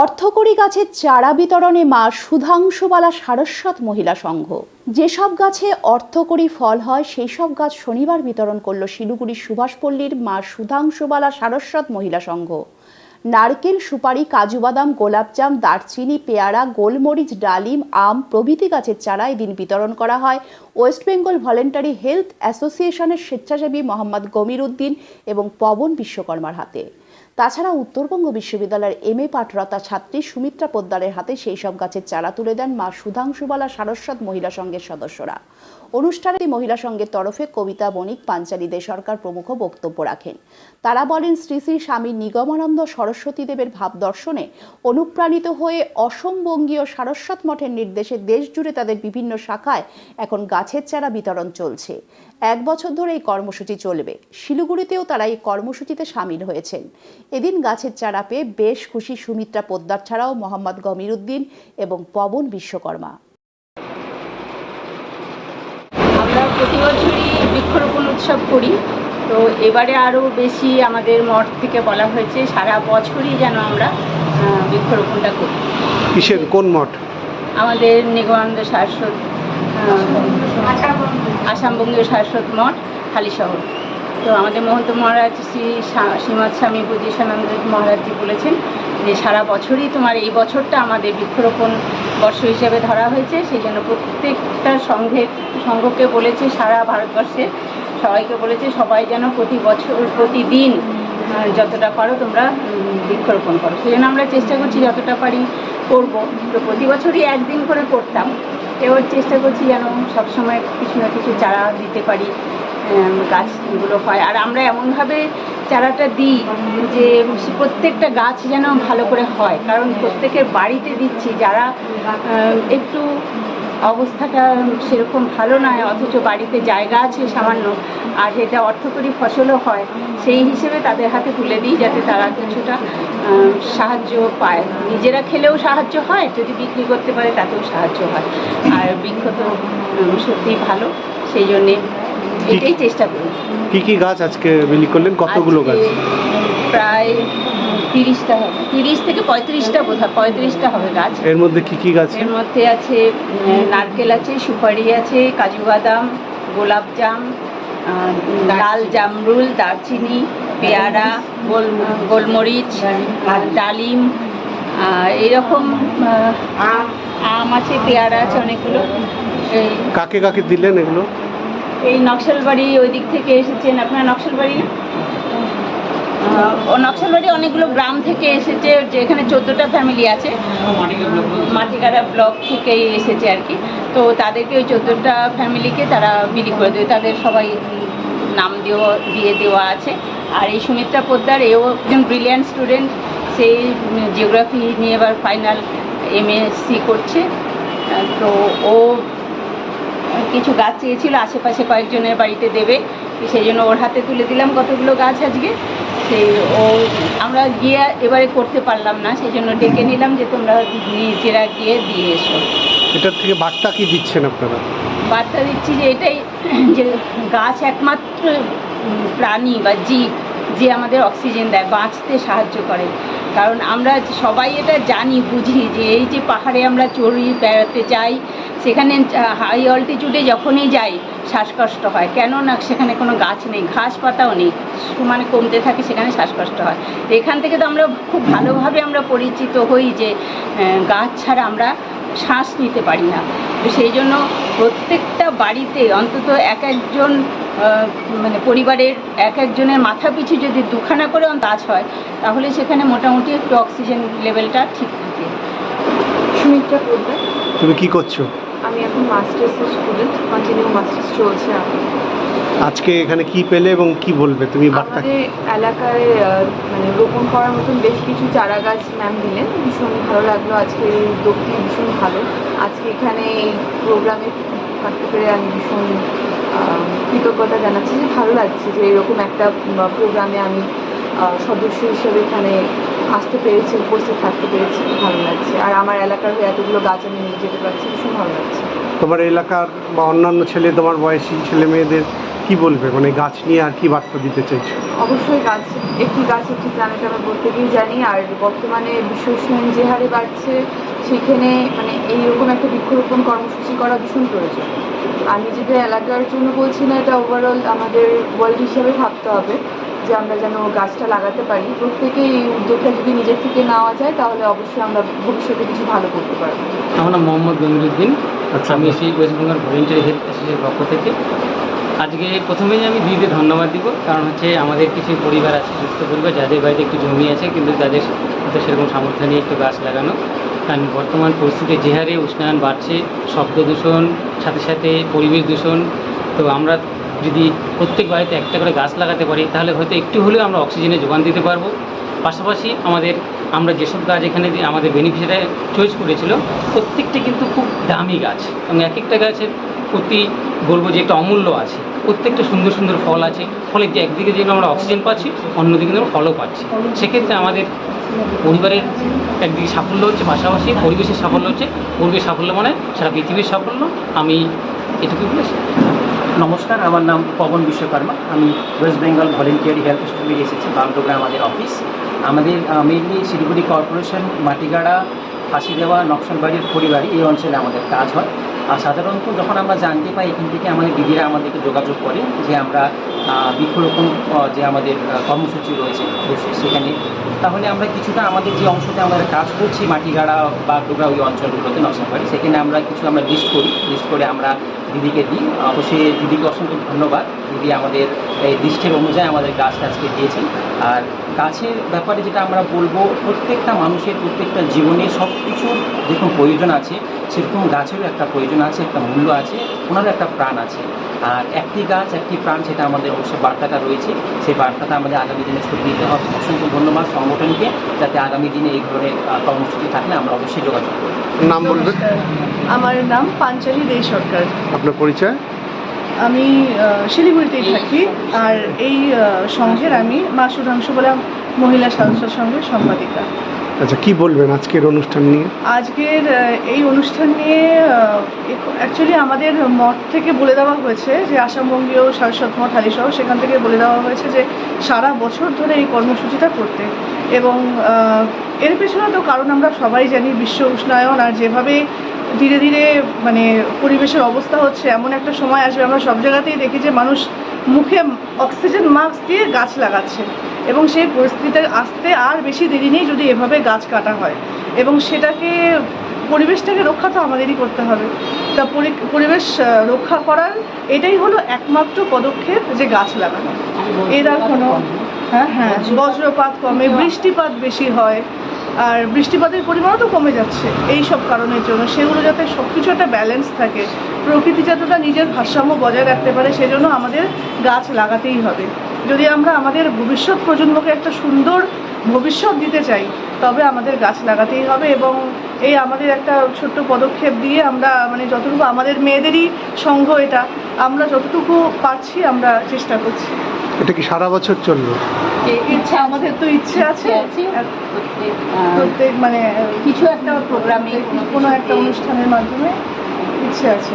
অর্থকরী গাছের চারা বিতরণে মা সুধাংশুবালা সারস্বত মহিলা সংঘ। যেসব গাছে অর্থকরী ফল হয় সেই সব গাছ শনিবার বিতরণ করল শিলিগুড়ি সুভাষপল্লীর মা সুধাংশুবালা সারস্বত মহিলা সংঘ। নারকেল, সুপারি, কাজু বাদাম, গোলাপজাম, দারচিনি, পেয়ারা, গোলমরিচ, ডালিম, আম প্রভৃতি গাছের চারা এদিন বিতরণ করা হয়। ওয়েস্ট বেঙ্গল ভলেন্টারি হেলথ অ্যাসোসিয়েশনের স্বেচ্ছাসেবী মোহাম্মদ গমির উদ্দিন এবং পবন বিশ্বকর্মার হাতে। তাছাড়া উত্তরবঙ্গ বিশ্ববিদ্যালয়ের এম এ পাঠরতা ছাত্রী সুমিত্রা পোদ্দারের হাতে সেই সব গাছের চারা তুলে দেন মা সুধাংশুবালা সারস্বত মহিলা সংঘের সদস্যরা। অনুষ্ঠানে মহিলা সংঘের তরফে কবিতা, বণিক, পাঞ্চালী দে সরকার প্রমুখ বক্তব্য রাখেন। তারা বলেন, শ্রী শ্রী স্বামী নিগমানন্দ সরস্বতী দেবের ভাব দর্শনে অনুপ্রাণিত হয়ে অসমবঙ্গীয় সারস্বত মঠের নির্দেশে দেশ জুড়ে তাদের বিভিন্ন শাখায় এখন গাছের চারা বিতরণ চলছে। এক বছর ধরে এই কর্মসূচি চলবে। শিলিগুড়িতেও তারা এই কর্মসূচিতে সামিল হয়েছেন। এদিন গাছের চারা পেয়ে বেশ খুশি সুমিত্রা পোদ্দার ছাড়াও মোহাম্মদ গমির উদ্দিন এবং পবন বিশ্বকর্মা। আমরা প্রতি বছরই বৃক্ষরোপণ উৎসব করি। তো এবারে আরও বেশি আমাদের মঠ থেকে বলা হয়েছে সারা বছরই যেন আমরা বৃক্ষরোপণটা করি। কিসের কোন মঠ? আমাদের নিগমানন্দ শাশ্বত আসামবঙ্গীয় শাশ্বত মঠ হালিশহর তো আমাদের মহন্ত মহারাজ শ্রী শ্রীমৎ স্বামী বুদ্ধিশানন্দ মহারাজজি বলেছেন যে সারা বছরই তোমার এই বছরটা আমাদের বৃক্ষরোপণ বর্ষ হিসেবে ধরা হয়েছে। সেই জন্য প্রত্যেকটা সংঘের সংঘকে বলেছে, সারা ভারতবর্ষে সবাইকে বলেছে, সবাই যেন প্রতি বছর, প্রতিদিন যতটা পারো তোমরা বৃক্ষরোপণ করো। সেই জন্য আমরা চেষ্টা করছি যতটা পারি করব। তো প্রতি বছরই একদিন করে করতাম। এবার চেষ্টা করছি যেন সবসময় কিছু না কিছু চারা দিতে পারি গাছগুলো হয়। আর আমরা এমনভাবে চারাটা দিই যে প্রত্যেকটা গাছ যেন ভালো করে হয়। কারণ প্রত্যেকের বাড়িতে দিচ্ছি, যারা একটু অবস্থাটা সেরকম ভালো নয় অথচ বাড়িতে জায়গা আছে সামান্য আর এটা অর্থকরী ফসলও হয় সেই হিসেবে তাদের হাতে তুলে দিই যাতে তারা কিছুটা সাহায্য পায়। নিজেরা খেলেও সাহায্য হয় যদি বিক্রি করতে পারে তাতেও সাহায্য হয়। আর বৃক্ষ তো সত্যিই ভালো সেই জন্যে এটাই চেষ্টা করি। কি কি গাছ আজকে বিলি করলেন? কতগুলো গাছ? প্রায় তিরিশটা হবে। তিরিশ থেকে পঁয়ত্রিশটা বোধ হয় পঁয়ত্রিশটা হবে গাছ। এর মধ্যে কি কি গাছ? এর মধ্যে আছে নারকেল আছে সুপারি আছে কাজু বাদাম গোলাপজাম আহ, লাল জামরুল দারচিনি পেয়ারা গোল গোলমরিচ আর ডালিম এরকম আহ, আম। আছে পেয়ারা আছে অনেকগুলো। এই কাকে কাকে দিলেন এগুলো? এই নকশালবাড়ি ওই দিক থেকে এসেছেন আপনার নকশালবাড়ি? না? নকশালবাড়ি অনেকগুলো গ্রাম থেকে এসেছে যেখানে চোদ্দোটা ফ্যামিলি আছে। মাটিকারা ব্লক থেকেই এসেছে আর কি। তো তাদেরকে ওই চোদ্দোটা ফ্যামিলিকে তারা বিলি করে দেবে তাদের সবাই নাম দেওয়া, দিয়ে দেওয়া আছে। আর এই সুমিত্রা পোদ্দার, এও একজন ব্রিলিয়ান্ট স্টুডেন্ট সেই জিওগ্রাফি নিয়ে এবার ফাইনাল এমএসসি করছে। তো ও কিছু গাছ চেয়েছিল, আশেপাশে কয়েকজনের বাড়িতে দেবে। সেই জন্য ওর হাতে তুলে দিলাম কতগুলো গাছ আজকে। সেই ও আমরা গিয়ে এবারে করতে পারলাম না সেই জন্য ডেকে নিলাম যে তোমরা নিজেরা গিয়ে দিয়ে এসো। এটার থেকে বার্তা কি দিচ্ছেন আপনারা? বার্তা দিচ্ছি যে এটাই যে গাছ একমাত্র প্রাণী বা জীব যে আমাদের অক্সিজেন দেয় বাঁচতে সাহায্য করে। কারণ আমরা সবাই এটা জানি বুঝি যে এই যে পাহাড়ে আমরা চড়ি বেড়াতে যাই সেখানে হাই অল্টিটিউডে যখনই যাই শ্বাসকষ্ট হয়। কেন না সেখানে কোনো গাছ নেই ঘাস পাতাও নেই। সমানে কমতে থাকে সেখানে শ্বাসকষ্ট হয়। তো এখান থেকে তো আমরা খুব ভালোভাবে আমরা পরিচিত হই যে গাছ ছাড়া আমরা শ্বাস নিতে পারি না। তো সেই জন্য প্রত্যেকটা বাড়িতে অন্তত এক একজন মানে পরিবারের এক একজনের মাথা পিছু যদি দুখানা করে গাছ হয় তাহলে সেখানে মোটামুটি একটু অক্সিজেন লেভেলটা ঠিক থাকে। সুমিত্রা তুমি কি করছ? মাস্টার্সের স্টুডেন্ট কন্টিনিউ মাস্টার্স চলছে আমার আজকে এখানে কি পেলে এবং কি বলবে? তুমি বার্তা আমাদের এলাকায় আহ, মানে রোপণ করার মতন বেশ কিছু চারা গাছ ম্যাম দিলেন ভীষণ ভালো লাগল। আজকে এই উদ্যোগটি ভীষণ ভালো। আজকে এখানে এই প্রোগ্রামে থাকতে পেরে আমি ভীষণ আহ, কৃতজ্ঞতা জানাচ্ছি যে ভালো লাগছে যে এরকম একটা প্রোগ্রামে আমি আহ, সদস্য হিসেবে এখানে আসতে পেরেছি উপস্থিত থাকতে পেরেছি ভালো লাগছে। আর আমার এলাকার হয়ে এতগুলো গাছ আমি নিয়ে যেতে পারছি ভীষণ ভালো লাগছে। তোমার এলাকার বা অন্যান্য ছেলে তোমার বয়সী ছেলে মেয়েদের কি বলবে? মানে গাছ নিয়ে আর কি বার্তা দিতে চাইছো? অবশ্যই গাছ একটি গাছ একটি প্ল্যানেট আমরা প্রত্যেকেই জানি আর বর্তমানে বিশ্ব উষ্ণায়ন যে হারে বাড়ছে সেখানে মানে এইরকম একটা বৃক্ষরোপণ কর্মসূচি করা ভীষণ প্রয়োজন। আর নিজেদের এলাকার জন্য বলছি না এটা ওভারঅল আমাদের ওয়ার্ল্ড হিসাবে ভাবতে হবে। যে আমরা যেন গাছটা লাগাতে পারি। প্রত্যেকেই এই উদ্যোগটা যদি নিজের থেকে নেওয়া যায় তাহলে অবশ্যই আমরা ভবিষ্যতে কিছু ভালো করতে পারব। আমার নাম মোহাম্মদ গমিরুদ্দিন আচ্ছা। আমি এসি ওয়েস্ট বেঙ্গল ভলেন্টারি হেলথ অ্যাসোসিয়েশনের পক্ষ থেকে। আজকে প্রথমেই আমি দিদিদের ধন্যবাদ দিব কারণ হচ্ছে আমাদের কিছু পরিবার আছে সুস্থ পরিবার যাদের বাড়িতে একটু জমি আছে কিন্তু যাদের হয়তো সেরকম সামর্থ্য নেই একটু গাছ লাগানো কারণ বর্তমান পরিস্থিতিতে যে হারে উষ্ণায়ন বাড়ছে শব্দ দূষণ সাথে সাথে পরিবেশ দূষণ। তো আমরা যদি প্রত্যেক বাড়িতে একটা করে গাছ লাগাতে পারি, তাহলে হয়তো একটু হলেও আমরা অক্সিজেনের যোগান দিতে পারব। পাশাপাশি আমাদের, আমরা যেসব গাছ এখানে দিয়ে আমাদের বেনিফিশিয়ারি চয়েস করেছিল, প্রত্যেকটা কিন্তু খুব দামি গাছ এবং এক একটা গাছের প্রতি বলব যে একটা অমূল্য আছে। প্রত্যেকটা সুন্দর সুন্দর ফল আছে ফলে যে একদিকে যেগুলো আমরা অক্সিজেন পাচ্ছি, অন্যদিকে কিন্তু ফলও পাচ্ছি। সেক্ষেত্রে আমাদের পরিবারের একদিকে সাফল্য হচ্ছে, পাশাপাশি পরিবেশের সাফল্য হচ্ছে। পরিবেশ সাফল্য মানে সারা পৃথিবীর সাফল্য। আমি এটুকু বলে নমস্কার, আমার নাম পবন বিশ্বকর্মা। আমি West Bengal voluntary health student এসেছি বাগডোগরা আমাদের অফিস। আমাদের মেইনলি শিলিগুড়ি কর্পোরেশন, মাটিগাড়া ফাঁসি দেওয়া, নকশালবাড়ির পরিবারই এই অঞ্চলে আমাদের কাজ হয়। আর সাধারণত যখন আমরা জানতে পাই এখান থেকে আমাদের দিদিরা আমাদেরকে যোগাযোগ করে যে আমরা বৃক্ষরোপণ যে আমাদের কর্মসূচি রয়েছে সেখানে, তাহলে আমরা কিছুটা আমাদের যে অংশতে আমরা কাজ করছি, মাটিগাড়া বা ডোগরা ওই অঞ্চলগুলোতে নকশালবাড়ি, সেখানে আমরা কিছু আমরা লিস্ট করি। লিস্ট করে আমরা দিদিকে দিই। অবশ্যই দিদিকে অসংখ্য ধন্যবাদ। দিদি আমাদের, এই লিস্টের অনুযায়ী আমাদের গাছ আজকে দিয়েছেন। আর গাছের ব্যাপারে যেটা আমরা বলব প্রত্যেকটা মানুষের প্রত্যেকটা জীবনে সব কিছুর যেরকম প্রয়োজন আছে সেরকম গাছেরও একটা প্রয়োজন আছে একটা মূল্য আছে ওনারও একটা প্রাণ আছে। আর একটি গাছ একটি প্রাণ সেটা আমাদের অবশ্যই বার্তাটা রয়েছে। সেই বার্তাটা আমাদের আগামী দিনে ছড়িয়ে দিতে হবে। অসংখ্য ধন্যবাদ সংগঠনকে যাতে আগামী দিনে এই ধরনের কর্মসূচি থাকলে আমরা অবশ্যই যোগাযোগ করব। নাম বলবেন? আমার নাম পাঞ্চালী দে সরকার আপনার পরিচয়? আমি শিলিগুড়িতেই থাকি। আর এই সংঘের আমি মা সুধাংশু বলে মহিলা সাংসদ সংঘের সম্পাদিকা। আচ্ছা কি বলবেন আজকের অনুষ্ঠান নিয়ে? আজকের এই অনুষ্ঠান নিয়ে অ্যাকচুয়ালি আমাদের মঠ থেকে বলে দেওয়া হয়েছে যে আসামবঙ্গীয় সারস্বত মঠ হালিসহ সেখান থেকে বলে দেওয়া হয়েছে যে সারা বছর ধরে এই কর্মসূচিটা করতে। এবং এর পেছনে তো কারণ আমরা সবাই জানি বিশ্ব উষ্ণায়ন আর যেভাবে ধীরে ধীরে মানে পরিবেশের অবস্থা হচ্ছে, এমন একটা সময় আসবে। আমরা সব জায়গাতেই দেখি যে মানুষ মুখে অক্সিজেন মাস্ক দিয়ে গাছ লাগাচ্ছে এবং সেই পরিস্থিতিতে আসতে আর বেশি দেরি নেই যদি এভাবে গাছ কাটা হয়। এবং সেটাকে, পরিবেশটাকে রক্ষা তো আমাদেরই করতে হবে। তা পরি- পরিবেশ রক্ষা করার এটাই হলো একমাত্র পদক্ষেপ যে গাছ লাগানো। এর আর কোনো হ্যাঁ হ্যাঁ বজ্রপাত কমে, বৃষ্টিপাত বেশি হয় আর বৃষ্টিপাতের পরিমাণও তো কমে যাচ্ছে এই সব কারণের জন্য। সেগুলো যাতে সব কিছু একটা ব্যালেন্স থাকে। প্রকৃতি যাতে যতটা নিজের ভারসাম্য বজায় রাখতে পারে, সেজন্য আমাদের গাছ লাগাতেই হবে। যদি আমরা আমাদের ভবিষ্যৎ প্রজন্মকে একটা সুন্দর ভবিষ্যৎ দিতে চাই, তবে আমাদের গাছ লাগাতেই হবে এবং এই আমাদের একটা ছোট্ট পদক্ষেপ দিয়ে আমরা মানে যতটুকু আমাদের মেয়েদেরই সংঘ এটা, আমরা যতটুকু পারছি আমরা চেষ্টা করছি। এটা কি সারা বছর চলবে? ইচ্ছা আমাদের তো ইচ্ছে আছে। প্রত্যেক মানে কিছু একটা প্রোগ্রামে কোনো একটা অনুষ্ঠানের মাধ্যমে ইচ্ছে আছে।